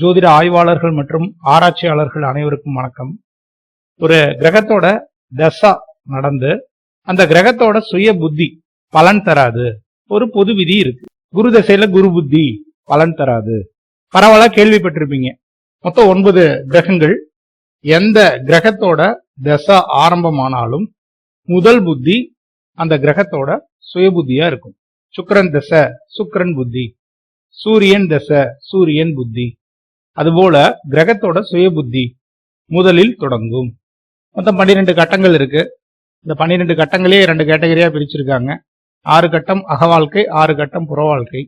ஜோதிட ஆய்வாளர்கள் மற்றும் ஆராய்ச்சியாளர்கள் அனைவருக்கும் வணக்கம். ஒரு கிரகத்தோட தசா நடந்து அந்த கிரகத்தோட சுய புத்தி பலன் தராது. ஒரு பொது விதி இருக்கு. குரு தசையில குரு புத்தி பலன் தராது. பரவாயில்ல கேள்விப்பட்டிருப்பீங்க. மொத்தம் ஒன்பது கிரகங்கள். எந்த கிரகத்தோட தசா ஆரம்பமானாலும் முதல் புத்தி அந்த கிரகத்தோட சுய புத்தியா இருக்கும். சுக்கரன் தசை சுக்கரன் புத்தி. சூரியன் தசை சூரியன் புத்தி. அதுபோல கிரகத்தோட சுய புத்தி முதலில் தொடங்கும். மொத்தம் பன்னிரெண்டு கட்டங்கள் இருக்கு. இந்த பன்னிரெண்டு கட்டங்களே ரெண்டு கேட்டகரியா பிரிச்சிருக்காங்க. ஆறு கட்டம் அக வாழ்க்கை ஆறு கட்டம் புற வாழ்க்கை.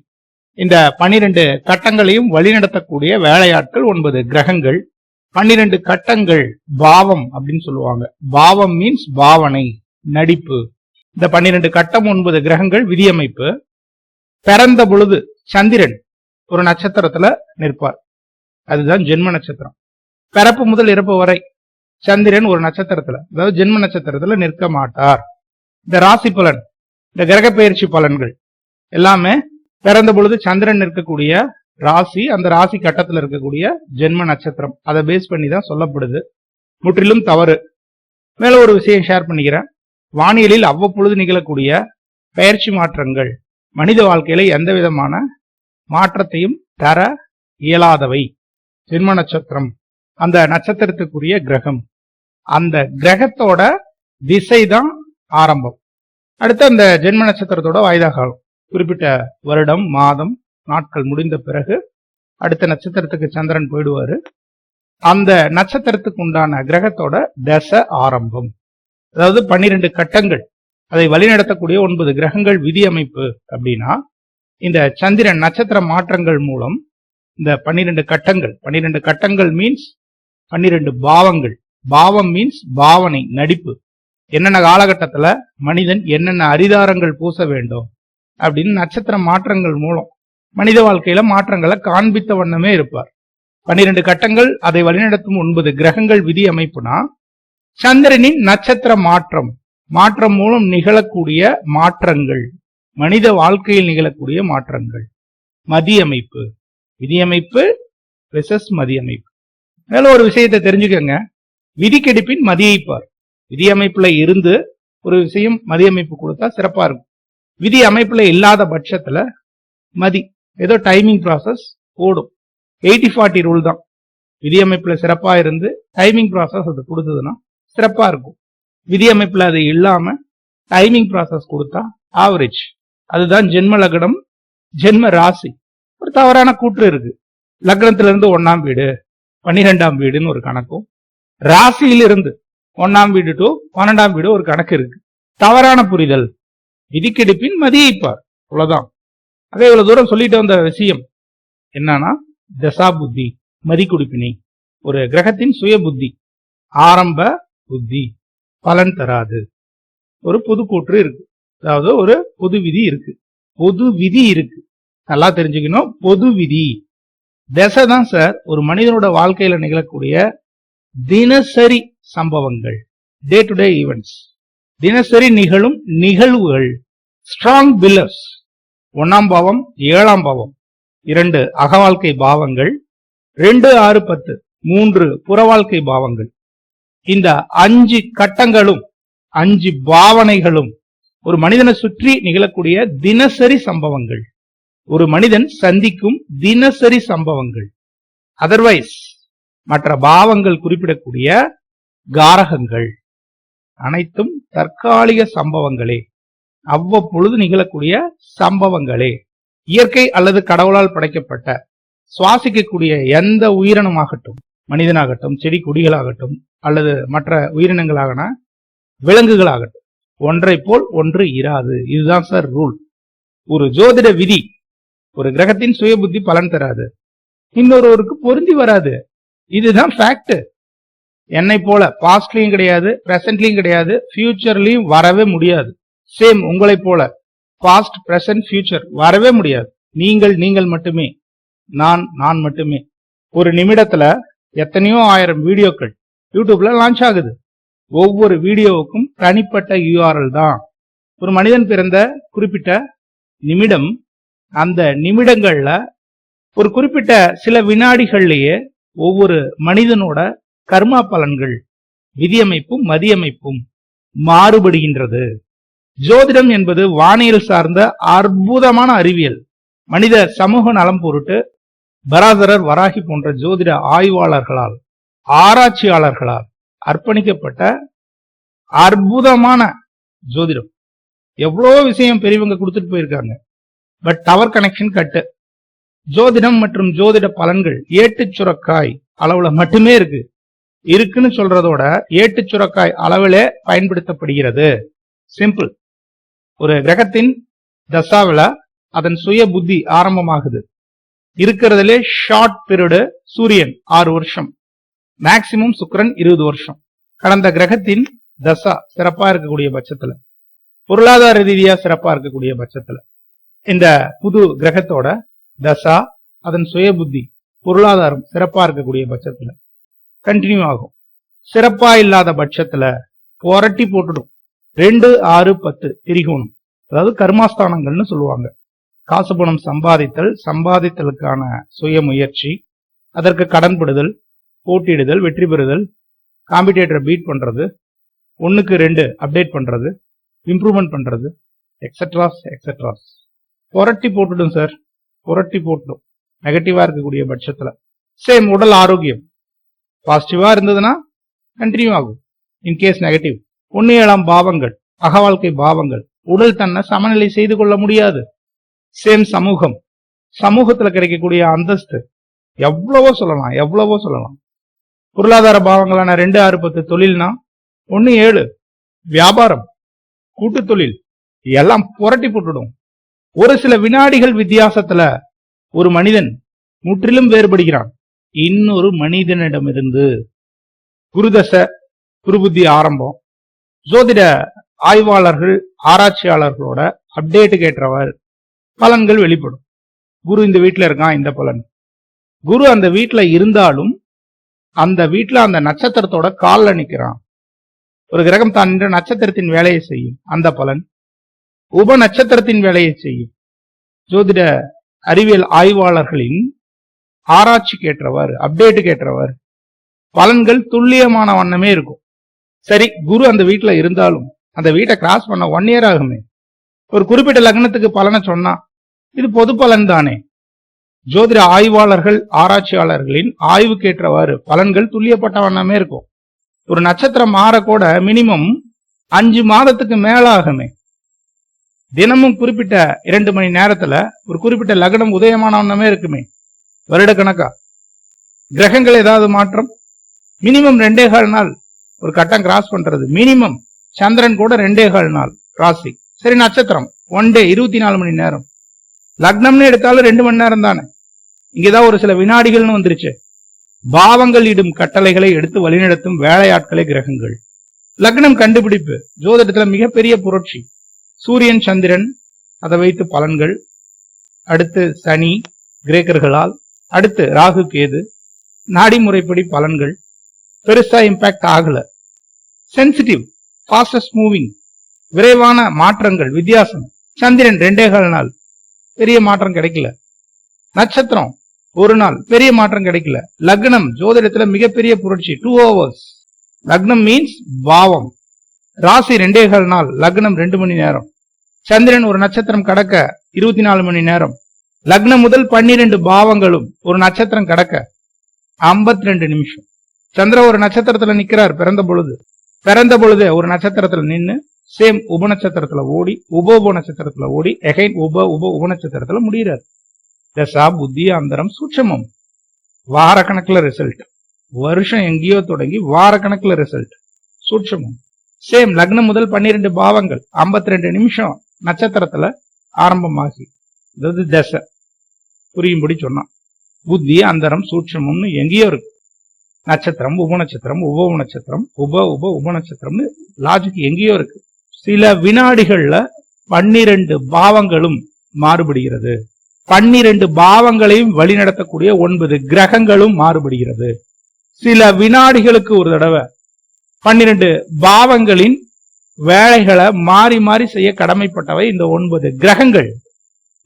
இந்த பன்னிரெண்டு கட்டங்களையும் வழிநடத்தக்கூடிய வேலையாட்கள் ஒன்பது கிரகங்கள். பன்னிரெண்டு கட்டங்கள் பாவம் அப்படின்னு சொல்லுவாங்க. பாவம் மீன்ஸ் பாவனை நடிப்பு. இந்த பன்னிரெண்டு கட்டம் ஒன்பது கிரகங்கள் விதியமைப்பு. பிறந்த பொழுது சந்திரன் ஒரு நட்சத்திரத்துல நிற்பார். அதுதான் ஜென்ம நட்சத்திரம். பிறப்பு முதல் இறப்பு வரை சந்திரன் ஒரு நட்சத்திரத்துல அதாவது ஜென்ம நட்சத்திரத்துல நிற்க மாட்டார். இந்த ராசி பலன் இந்த கிரக பயிற்சி பலன்கள் எல்லாமே பிறந்த பொழுது சந்திரன் இருக்கக்கூடிய ராசி அந்த ராசி கட்டத்துல இருக்கக்கூடிய ஜென்ம நட்சத்திரம். அதை பேஸ் பண்ணி தான் சொல்லப்படுது. முற்றிலும் தவறு. மேல ஒரு விஷயம் ஷேர் பண்ணிக்கிறேன். வானியலில் அவ்வப்பொழுது நிகழக்கூடிய பயிற்சி மாற்றங்கள் மனித வாழ்க்கையில எந்த விதமான மாற்றத்தையும் தர இயலாதவை. ஜென்ம நட்சத்திரம். அந்த நட்சத்திரத்துக்குரிய கிரகம். அந்த கிரகத்தோட திசை தான் ஆரம்பம். அடுத்து அந்த ஜென்ம நட்சத்திரத்தோட வாய்தா காலம். குறிப்பிட்ட வருடம் மாதம் நாட்கள் முடிந்த பிறகு அடுத்த நட்சத்திரத்துக்கு சந்திரன் போயிடுவாரு. அந்த நட்சத்திரத்துக்கு உண்டான கிரகத்தோட தச ஆரம்பம். அதாவது பன்னிரெண்டு கட்டங்கள். அதை வழிநடத்தக்கூடிய ஒன்பது கிரகங்கள் விதி அமைப்பு அப்படின்னா இந்த சந்திரன் நட்சத்திர மாற்றங்கள் மூலம் இந்த பன்னிரெண்டு கட்டங்கள். பன்னிரெண்டு கட்டங்கள் மீன்ஸ் பன்னிரெண்டு பாவங்கள். பாவம் மீன்ஸ் பாவனை நடிப்பு. என்னென்ன காலகட்டத்துல மனிதன் என்னென்ன அரிதாரங்கள் பூச வேண்டும் அப்படின்னு நட்சத்திர மாற்றங்கள் மூலம் மனித வாழ்க்கையில மாற்றங்களை காண்பித்த வண்ணமே இருப்பார். பன்னிரெண்டு கட்டங்கள் அதை வழிநடத்தும் ஒன்பது கிரகங்கள் விதி அமைப்புனா சந்திரனின் நட்சத்திர மாற்றம். மாற்றம் மூலம் நிகழக்கூடிய மாற்றங்கள். மனித வாழ்க்கையில் நிகழக்கூடிய மாற்றங்கள். மதியமைப்பு. விதியமைப்பு விசஸ் மதியமைப்பு. மேலும் ஒரு விஷயத்தை தெரிஞ்சுக்கோங்க. விதிக்கெடுப்பின் மதியைப்பார் விதியமைப்புல இருந்து ஒரு விஷயம் மதியமைப்பு கொடுத்தா சிறப்பா இருக்கும். விதி அமைப்புல இல்லாத பட்சத்துல மதி ஏதோ டைமிங் ப்ராசஸ் ஓடும் எயிட்டி ஃபார்ட்டி ரூல் தான். விதியமைப்புல சிறப்பா இருந்து டைமிங் ப்ராசஸ் அது கொடுத்ததுன்னா சிறப்பா இருக்கும். விதியமைப்புல அது இல்லாம டைமிங் ப்ராசஸ் கொடுத்தா ஆவரேஜ் அதுதான் ஜென்ம லகடம் ஜென்ம ராசி. ஒரு தவறான கூற்று இருக்கு. லக்னத்துல இருந்து ஒன்னாம் வீடு பன்னிரெண்டாம் வீடுன்னு ஒரு கணக்கும் ராசியிலிருந்து ஒன்னாம் வீடு டு பன்னெண்டாம் வீடு ஒரு கணக்கு இருக்கு. தவறான புரிதல். விதிக்கெடுப்பின் மதியைப்பார் அவ்வளவுதான். அதே இவ்வளவு தூரம் சொல்லிட்டு வந்த விஷயம் என்னன்னா தசா புத்தி மதி குடிப்பினை ஒரு கிரகத்தின் சுய புத்தி ஆரம்ப புத்தி பலன் தராது. ஒரு புது கூற்று இருக்கு. அதாவது ஒரு பொது விதி இருக்கு. பொது விதி இருக்கு. நல்லா தெரிஞ்சுக்கணும். பொது விதி. தசை தான் சார் ஒரு மனிதனோட வாழ்க்கையில நிகழக்கூடிய தினசரி சம்பவங்கள். டே டு டே ஈவெண்ட்ஸ் தினசரி நிகழும் நிகழ்வுகள். ஸ்ட்ராங் பில்லர்ஸ் ஒன்னாம் பாவம் ஏழாம் பாவம். இரண்டு அகவாழ்க்கை பாவங்கள். ரெண்டு ஆறு பத்து. மூன்று புறவாழ்க்கை பாவங்கள். இந்த அஞ்சு கட்டங்களும் அஞ்சு பாவனைகளும் ஒரு மனிதனை சுற்றி நிகழக்கூடிய தினசரி சம்பவங்கள். ஒரு மனிதன் சந்திக்கும் தினசரி சம்பவங்கள். அதர்வைஸ் மற்ற பாவங்கள் குறிப்பிடக்கூடிய காரகங்கள். அனைத்தும் தற்காலிக சம்பவங்களே. அவ்வப்பொழுது நிகழக்கூடிய சம்பவங்களே. இயற்கை அல்லது கடவுளால் படைக்கப்பட்ட சுவாசிக்கக்கூடிய எந்த உயிரினமாகட்டும் மனிதனாகட்டும் செடி கொடிகளாகட்டும் அல்லது மற்ற உயிரினங்களாகன விலங்குகளாகட்டும் ஒன்றை போல் ஒன்று இராது. இதுதான் சார் ரூல் ஒரு ஜோதிட விதி. ஒரு கிரகத்தின் சுய புத்தி பலன் தராது. இன்னொருவருக்கு பொருந்தி வராது. இதுதான் ஃபேக்ட் என்னை போல பாஸ்ட்லயும் கிடையாது பிரசன்ட்லயும் கிடையாது ஃபியூச்சர்லயும் வரவே முடியாது. சேம் உங்களை போல பாஸ்ட் பிரசன்ட் ஃபியூச்சர் வரவே முடியாது. நீங்கள் நீங்கள் மட்டுமே. நான் நான் மட்டுமே. ஒரு நிமிடத்துல எத்தனையோ ஆயிரம் வீடியோக்கள் யூடியூப்ல லான்ச் ஆகுது. ஒவ்வொரு வீடியோவுக்கும் தனிப்பட்ட யூஆர்எல் தான். ஒரு மனிதன் பிறந்த குறிப்பிட்ட நிமிடம் அந்த நிமிடங்கள்ல ஒரு குறிப்பிட்ட சில வினாடிகள்லயே ஒவ்வொரு மனிதனோட கர்மா பலன்கள் விதியமைப்பும் மதியமைப்பும் மாறுபடுகின்றது. ஜோதிடம் என்பது வானியல் சார்ந்த அற்புதமான அறிவியல். மனித சமூக நலம் பொருட்டு பராதரர் வராகி போன்ற ஜோதிட ஆய்வாளர்களால் ஆராய்ச்சியாளர்களால் அர்ப்பணிக்கப்பட்ட அற்புதமான ஜோதிடம். எவ்வளோ விஷயம் பெரியவங்க கொடுத்துட்டு போயிருக்காங்க. பட் டவர் கனெக்ஷன் கட்டு ஜோதிடம் மற்றும் ஜோதிட பலன்கள் ஏட்டு சுரக்காய் அளவுல மட்டுமே இருக்கு. இருக்குன்னு சொல்றதோட ஏட்டு சுரக்காய் அளவிலே பயன்படுத்தப்படுகிறது. சிம்பிள் ஒரு கிரகத்தின் தசாவில அதன் சுய புத்தி ஆரம்பமாகுது. இருக்கிறதுலே ஷார்ட் பீரியடு சூரியன் ஆறு வருஷம். மேக்சிமம் சுக்கரன் இருபது வருஷம். கடந்த கிரகத்தின் தசா சிறப்பா இருக்கக்கூடிய பட்சத்துல. பொருளாதார ரீதியா சிறப்பா இருக்கக்கூடிய பட்சத்துல. இந்த புது கிரகத்தோட தசா அதன் சுய புத்தி பொருளாதாரம் சிறப்பா இருக்கக்கூடிய பட்சத்துல கண்டினியூ ஆகும். சிறப்பா இல்லாத பட்சத்துல புரட்டி போட்டுடும். ரெண்டு ஆறு பத்து திரிகோணம். அதாவது கர்மாஸ்தானங்கள்னு சொல்லுவாங்க. காசு பணம் சம்பாதித்தல் சம்பாதித்தலுக்கான சுய முயற்சி அதற்கு கடன்படுதல் போட்டியிடுதல் வெற்றி பெறுதல் காம்படிட்டரை பீட் பண்றது ஒன்றுக்கு ரெண்டு அப்டேட் பண்றது இம்ப்ரூவ்மெண்ட் பண்றது எக்ஸட்ராஸ் எக்ஸட்ராஸ் புரட்டி போட்டுடும் சார் புரட்டி போட்டுடும். நெகட்டிவா இருக்கக்கூடிய பட்சத்துல. சேம் உடல் ஆரோக்கியம். பாசிட்டிவா இருந்ததுன்னா கண்டினியூ ஆகும். இன்கேஸ் நெகட்டிவ் ஒன்னு ஏழாம் பாவங்கள். அகவாழ்க்கை பாவங்கள். உடல் தன்னை சமநிலை செய்து கொள்ள முடியாது. சேம் சமூகம். சமூகத்துல கிடைக்கக்கூடிய அந்தஸ்து. எவ்வளவோ சொல்லலாம் எவ்வளவோ சொல்லலாம். பொருளாதார பாவங்களான ரெண்டு ஆறு பத்து தொழில்னா ஒன்னு ஏழு. வியாபாரம். கூட்டு தொழில். எல்லாம் புரட்டி போட்டுடும். ஒரு சில வினாடிகள் வித்தியாசத்துல ஒரு மனிதன் முற்றிலும் வேறுபடுகிறான். இன்னொரு மனிதனிடமிருந்து குருதச குருபுத்தி ஆரம்பம். ஜோதிட ஆய்வாளர்கள் ஆராய்ச்சியாளர்களோட அப்டேட்டுக்கு ஏற்றவர் பலன்கள் வெளிப்படும். குரு இந்த வீட்டில் இருக்கான் இந்த பலன். குரு அந்த வீட்டில் இருந்தாலும் அந்த வீட்டில் அந்த நட்சத்திரத்தோட காலில் நிற்கிறான் ஒரு கிரகம் தான் நின்ற நட்சத்திரத்தின் வேலையை செய்யும். அந்த பலன் உப நட்சத்திரத்தின் வேலையை செய்யும். ஜோதிட அறிவியல் ஆய்வாளர்களின் ஆராய்ச்சிக்கு ஏற்றவர் அப்டேட்டுக்கு ஏற்றவர் பலன்கள் துல்லியமான வண்ணமே இருக்கும். சரி குரு அந்த வீட்டுல இருந்தாலும் அந்த வீட்டை கிராஸ் பண்ண ஒன் இயர் ஆகுமே. ஒரு குறிப்பிட்ட லக்னத்துக்கு பலனை சொன்னா இது பொது பலன் தானே. ஜோதிட ஆய்வாளர்கள் ஆராய்ச்சியாளர்களின் ஆய்வுக்கேற்றவாறு பலன்கள் துல்லியப்பட்ட வண்ணமே இருக்கும். ஒரு நட்சத்திரம் மாறக்கூட மினிமம் அஞ்சு மாதத்துக்கு மேலாகுமே. தினமும் குறிப்பிட்ட இரண்டு மணி நேரத்துல ஒரு குறிப்பிட்ட லக்னம் உதயமானவனமே இருக்குமே. வருட கணக்கா? கிரகங்கள் ஏதாவது மாற்றம்? மினிமம் ரெண்டே கால் நாள் ஒரு கட்டம் கிராஸ் பண்றது. மினிமம் சந்திரன் கூட ரெண்டே கால் நாள் ராசி சரி நட்சத்திரம். ஒன் டே இருபத்தி நாலு மணி நேரம். லக்னம்னு எடுத்தாலும் ரெண்டு மணி நேரம் தானே. இங்கதான் ஒரு சில வினாடிகள்னு வந்துருச்சு. பாவங்கள் இடும் கட்டளைகளை எடுத்து வழிநடத்தும் வேலையாட்களே கிரகங்கள். லக்னம் கண்டுபிடிப்பு. ஜோதிடத்துல மிகப்பெரிய புரட்சி. சூரியன் சந்திரன் அதை வைத்து பலன்கள். அடுத்து சனி கிரேக்கர்களால் அடுத்து ராகு கேது. நாடி முறைப்படி பலன்கள். பெருசா இம்பாக்ட் ஆகல. சென்சிட்டிவ் ஃபாஸ்டஸ்ட் மூவிங் விரைவான மாற்றங்கள் வித்தியாசம். சந்திரன் ரெண்டே கால் நாள். பெரிய மாற்றம் கிடைக்கல. நட்சத்திரம் ஒரு நாள். பெரிய மாற்றம் கிடைக்கல. லக்னம் ஜோதிடத்துல மிகப்பெரிய புரட்சி டூ ஹவர்ஸ் லக்னம் மீன்ஸ் பாவம். ராசி ரெண்டே கால் நாள் லக்னம் ரெண்டு மணி நேரம். சந்திரன் ஒரு நட்சத்திரம் கடக்க இருபத்தி நாலு மணி நேரம். லக்னம் முதல் பன்னிரண்டு பாவங்களும் ஒரு நட்சத்திரம் கடக்க ஐம்பத்தி ரெண்டு நிமிஷம். சந்திர ஒரு நட்சத்திரத்துல நிக்கிறார் பிறந்த பொழுது. பிறந்த பொழுது ஒரு நட்சத்திரத்துல நின்னு சேம் உப நட்சத்திரத்துல ஓடி உப உப நட்சத்திரத்துல ஓடி எகைன் உப உப உப நட்சத்திரத்துல முடிகிறார். தசா புத்தி அந்தரம் சூட்சமம். வார கணக்குல ரிசல்ட் வருஷம் எங்கேயோ தொடங்கி வார கணக்குல ரிசல்ட் சூட்சமம். சேம் லக்னம் முதல் பன்னிரெண்டு பாவங்கள். ஐம்பத்தி ரெண்டு நிமிஷம் நட்சத்திரத்துல ஆரம்பமாகி. அதாவது தசை. புரியும்படி சொன்னான். புத்தி அந்தரம் சூட்சமம்னு எங்கேயோ இருக்கு. நட்சத்திரம் உப நட்சத்திரம் உப நட்சத்திரம் உப உப உப நட்சத்திரம்னு லாஜிக் எங்கேயோ இருக்கு. சில வினாடிகள்ல பன்னிரண்டு பாவங்களும் மாறுபடுகிறது. பன்னிரண்டு பாவங்களையும் வழிநடத்தக்கூடிய ஒன்பது கிரகங்களும் மாறுபடுகிறது. சில வினாடிகளுக்கு ஒரு தடவை பன்னிரண்டு பாவங்களின் வேலைகளை மாறி மாறி செய்ய கடமைப்பட்டவை இந்த ஒன்பது கிரகங்கள்.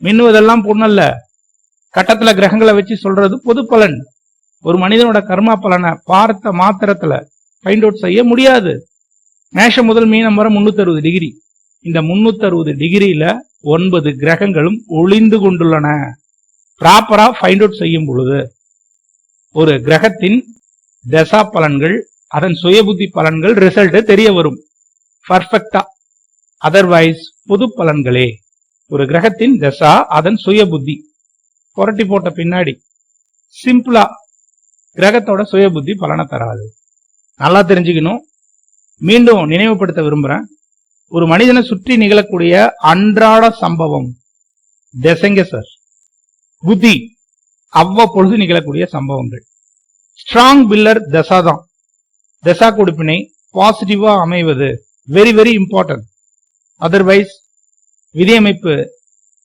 மின்னுவதெல்லாம் பொண்ணல்ல. கட்டத்துல கிரகங்களை வச்சு சொல்றது பொது பலன். ஒரு மனிதனோட கர்மா பலனை பார்த்த மாத்திரத்துல ஃபைண்ட் அவுட் செய்ய முடியாது. மேஷம் முதல் மீனம் வர முன்னூத்தி அறுபது டிகிரி. இந்த முன்னூத்தி அறுபது டிகிரியில ஒன்பது கிரகங்களும் ஒளிந்து கொண்டுள்ளன. ப்ராப்பரா ஃபைண்ட் அவுட் செய்யும் பொழுது ஒரு கிரகத்தின் தசா பலன்கள் அதன் சுயபுத்தி பலன்கள் ரிசல்ட் தெரிய வரும். பர்ஃபெக்டா அதர்வைஸ் பொது பலன்களே. ஒரு கிரகத்தின் தசா அதன் சுயபுத்தி. புரட்டி போட்ட பின்னாடி. சிம்பிளா கிரகத்தோட சுயபுத்தி பலனை தராது. நல்லா தெரிஞ்சுக்கணும். மீண்டும் நினைவுபடுத்த விரும்புறேன். ஒரு மனிதனை சுற்றி நிகழக்கூடிய அன்றாட சம்பவம். திசைங்க சார் புத்தி. அவ்வப்பொழுது நிகழக்கூடிய சம்பவங்கள். ஸ்ட்ராங் பில்லர் தசா தான். தசா கொடுப்பினை பாசிட்டிவா அமைவது. வெரி வெரி இம்பார்ட்டன்ட் அதர்வைஸ் விதியமைப்பு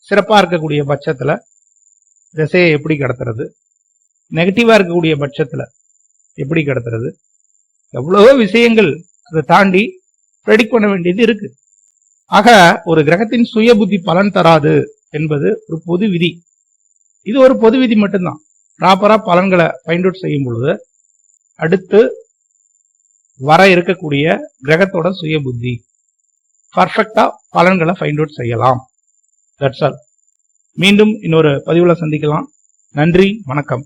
சிறப்பா இருக்கக்கூடிய பட்சத்துல திசையை எப்படி கடத்துறது? நெகட்டிவா இருக்கக்கூடிய பட்சத்துல எப்படி கடத்துறது? எவ்வளவோ விஷயங்கள் அதை தாண்டி ப்ரெடிக்ட் பண்ண வேண்டியது இருக்கு. ஆக ஒரு கிரகத்தின் சுய புத்தி பலன் தராது என்பது ஒரு பொது விதி. இது ஒரு பொது விதி மட்டும்தான். ப்ராப்பரா பலன்களை ஃபைண்ட் அவுட் செய்யும் பொழுது அடுத்து வர இருக்கக்கூடிய கிரகத்தோட சுய புத்தி பர்ஃபெக்டா பலன்களை ஃபைண்ட் அவுட் செய்யலாம். தட்ஸ் ஆல் மீண்டும் இன்னொரு பதிவுல சந்திக்கலாம். நன்றி வணக்கம்.